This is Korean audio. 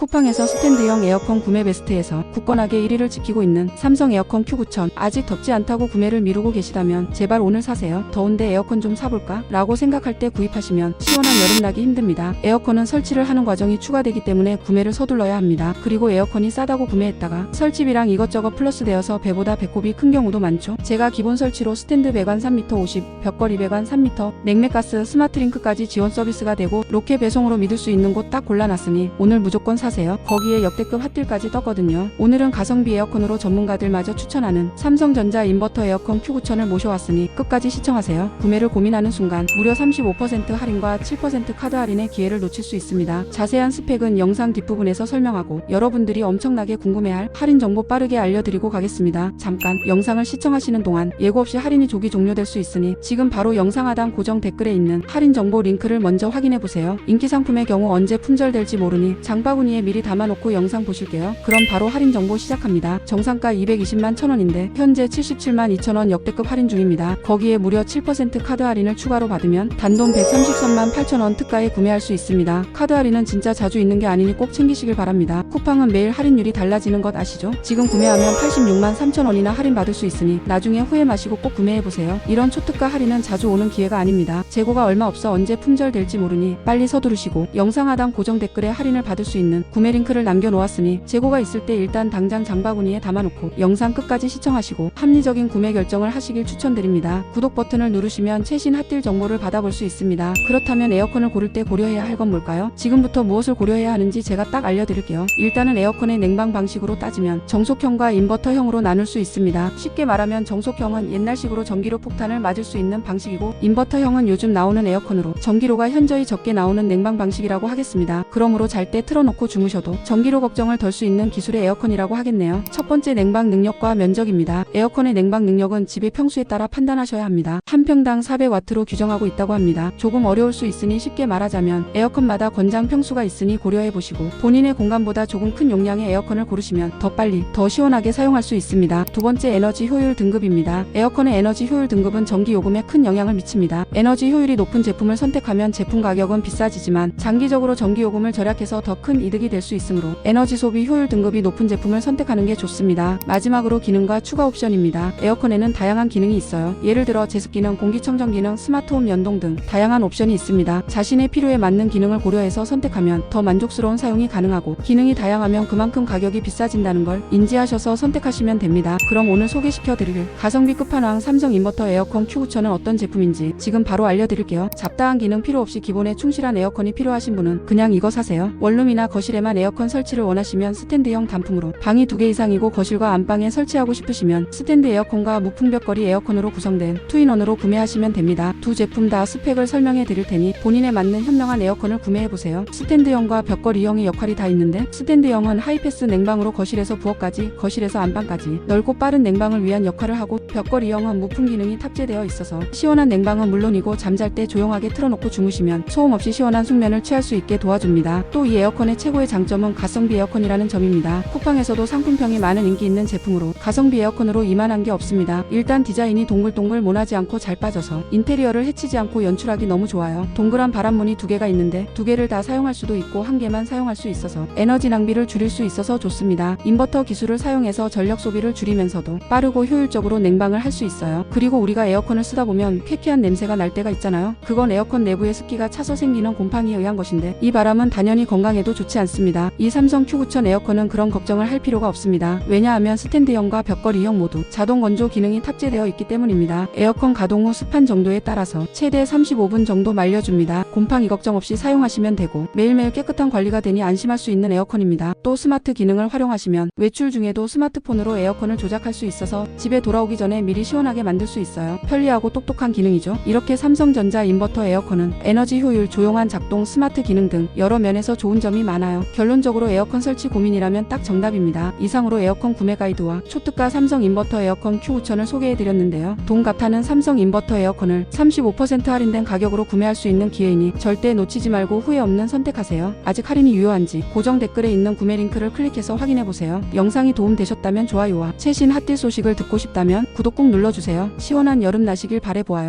쿠팡에서 스탠드형 에어컨 구매 베스트에서 굳건하게 1위를 지키고 있는 삼성 에어컨 Q9000 아직 덥지 않다고 구매를 미루고 계시다면 제발 오늘 사세요. 더운데 에어컨 좀 사볼까? 라고 생각할 때 구입하시면 시원한 여름 나기 힘듭니다. 에어컨은 설치를 하는 과정이 추가되기 때문에 구매를 서둘러야 합니다. 그리고 에어컨이 싸다고 구매했다가 설치비랑 이것저것 플러스 되어서 배보다 배꼽이 큰 경우도 많죠. 제가 기본 설치로 스탠드 배관 3m 50, 벽걸이 배관 3m, 냉매가스, 스마트링크까지 지원 서비스가 되고 로켓 배송으로 믿을 수 있는 곳 딱 골라놨으니 오늘 무조건 사세요. 거기에 역대급 핫딜까지 떴거든요. 오늘은 가성비 에어컨으로 전문가들마저 추천하는 삼성전자 인버터 에어컨 Q9000을 모셔왔으니 끝까지 시청하세요. 구매를 고민하는 순간 무려 35% 할인과 7% 카드 할인의 기회를 놓칠 수 있습니다. 자세한 스펙은 영상 뒷부분에서 설명하고 여러분들이 엄청나게 궁금해할 할인 정보 빠르게 알려드리고 가겠습니다. 잠깐 영상을 시청하시는 동안 예고 없이 할인이 조기 종료될 수 있으니 지금 바로 영상 하단 고정 댓글에 있는 할인 정보 링크를 먼저 확인해 보세요. 인기 상품의 경우 언제 품절될지 모르니 장바구니에 미리 담아놓고 영상 보실게요. 그럼 바로 할인 정보 시작합니다. 정상가 220만 1000원인데 현재 77만 2천원 역대급 할인 중입니다. 거기에 무려 7% 카드 할인을 추가로 받으면 단돈 133만 8천원 특가에 구매할 수 있습니다. 카드 할인은 진짜 자주 있는 게 아니니 꼭 챙기시길 바랍니다. 쿠팡은 매일 할인율이 달라지는 것 아시죠? 지금 구매하면 86만 3천원이나 할인 받을 수 있으니 나중에 후회 마시고 꼭 구매해보세요. 이런 초특가 할인은 자주 오는 기회가 아닙니다. 재고가 얼마 없어 언제 품절될지 모르니 빨리 서두르시고 영상 하단 고정 댓글에 할인을 받을 수 있는 구매 링크를 남겨놓았으니 재고가 있을 때 일단 당장 장바구니에 담아놓고 영상 끝까지 시청하시고 합리적인 구매 결정을 하시길 추천드립니다. 구독 버튼을 누르시면 최신 핫딜 정보를 받아볼 수 있습니다. 그렇다면 에어컨을 고를 때 고려해야 할 건 뭘까요? 지금부터 무엇을 고려해야 하는지 제가 딱 알려드릴게요. 일단은 에어컨의 냉방 방식으로 따지면 정속형과 인버터형으로 나눌 수 있습니다. 쉽게 말하면 정속형은 옛날식으로 전기로 폭탄을 맞을 수 있는 방식이고 인버터형은 요즘 나오는 에어컨으로 전기로가 현저히 적게 나오는 냉방 방식이라고 하겠습니다. 그러므로 잘 때 틀어놓고 주무셔도 전기로 걱정을 덜 수 있는 기술의 에어컨이라고 하겠네요. 첫 번째 냉방 능력과 면적입니다. 에어컨의 냉방 능력은 집의 평수에 따라 판단하셔야 합니다. 한 평당 400와트로 규정하고 있다고 합니다. 조금 어려울 수 있으니 쉽게 말하자면 에어컨마다 권장 평수가 있으니 고려해 보시고 본인의 공간보다 조금 큰 용량의 에어컨을 고르시면 더 빨리 더 시원하게 사용할 수 있습니다. 두 번째 에너지 효율 등급입니다. 에어컨의 에너지 효율 등급은 전기 요금에 큰 영향을 미칩니다. 에너지 효율이 높은 제품을 선택하면 제품 가격은 비싸지지만 장기적으로 전기 요금을 절약해서 더 큰 이득이 될 수 있으므로 에너지 소비 효율 등급이 높은 제품을 선택하는 게 좋습니다. 마지막으로 기능과 추가 옵션입니다. 에어컨에는 다양한 기능이 있어요. 예를 들어 제습 기능, 공기청정 기능, 스마트홈 연동 등 다양한 옵션이 있습니다. 자신의 필요에 맞는 기능을 고려해서 선택하면 더 만족스러운 사용이 가능하고 기능이 다양하면 그만큼 가격이 비싸진다는 걸 인지하셔서 선택하시면 됩니다. 그럼 오늘 소개시켜 드릴 가성비 끝판왕 삼성 인버터 에어컨 Q9000은 어떤 제품인지 지금 바로 알려드릴게요. 잡다한 기능 필요 없이 기본에 충실한 에어컨이 필요하신 분은 그냥 이거 사세요. 원룸이나 거실에 만 에어컨 설치를 원하시면 스탠드형 단품으로 방이 두개 이상이고 거실과 안방에 설치하고 싶으시면 스탠드 에어컨과 무풍벽걸이 에어컨으로 구성된 투인원으로 구매하시면 됩니다. 두 제품 다 스펙을 설명해 드릴 테니 본인에 맞는 현명한 에어컨을 구매해 보세요. 스탠드형과 벽걸이형의 역할이 다 있는데 스탠드형은 하이패스 냉방으로 거실에서 부엌까지, 거실에서 안방까지 넓고 빠른 냉방을 위한 역할을 하고 벽걸이형은 무풍 기능이 탑재되어 있어서 시원한 냉방은 물론이고 잠잘 때 조용하게 틀어놓고 주무시면 소음 없이 시원한 숙면을 취할 수 있게 도와줍니다. 또 이 에어컨의 최고의 장점은 가성비 에어컨이라는 점입니다. 쿠팡에서도 상품평이 많은 인기 있는 제품으로 가성비 에어컨으로 이만한 게 없습니다. 일단 디자인이 동글동글 모나지 않고 잘 빠져서 인테리어를 해치지 않고 연출하기 너무 좋아요. 동그란 바람문이 두 개가 있는데 두 개를 다 사용할 수도 있고 한 개만 사용할 수 있어서 에너지 낭비를 줄일 수 있어서 좋습니다. 인버터 기술을 사용해서 전력 소비를 줄이면서도 빠르고 효율적으로 냉방을 할 수 있어요. 그리고 우리가 에어컨을 쓰다 보면 쾌쾌한 냄새가 날 때가 있잖아요. 그건 에어컨 내부의 습기가 차서 생기는 곰팡이에 의한 것인데 이 바람은 단연히 건강에도 좋지 않습니다. 이 삼성 Q9000 에어컨은 그런 걱정을 할 필요가 없습니다. 왜냐하면 스탠드형 과 벽걸이형 모두 자동 건조 기능이 탑재되어 있기 때문입니다. 에어컨 가동 후 습한 정도에 따라서 최대 35분 정도 말려줍니다. 곰팡이 걱정 없이 사용하시면 되고 매일매일 깨끗한 관리가 되니 안심할 수 있는 에어컨입니다. 또 스마트 기능을 활용하시면 외출 중에도 스마트폰으로 에어컨을 조작할 수 있어서 집에 돌아오기 전에 미리 시원하게 만들 수 있어요. 편리하고 똑똑한 기능이죠. 이렇게 삼성전자 인버터 에어컨은 에너지 효율, 조용한 작동, 스마트 기능 등 여러 면에서 좋은 점이 많아요. 결론적으로 에어컨 설치 고민이라면 딱 정답입니다. 이상으로 에어컨 구매 가이드와 초 특가 삼성 인버터 에어컨 Q9000을 소개해드렸는데요. 돈 같아는 삼성 인버터 에어컨을 35% 할인된 가격으로 구매할 수 있는 기회이니 절대 놓치지 말고 후회 없는 선택하세요. 아직 할인이 유효한지 고정 댓글에 있는 구매 링크를 클릭해서 확인해보세요. 영상이 도움되셨다면 좋아요와 최신 핫딜 소식을 듣고 싶다면 구독 꼭 눌러주세요. 시원한 여름 나시길 바래보아요.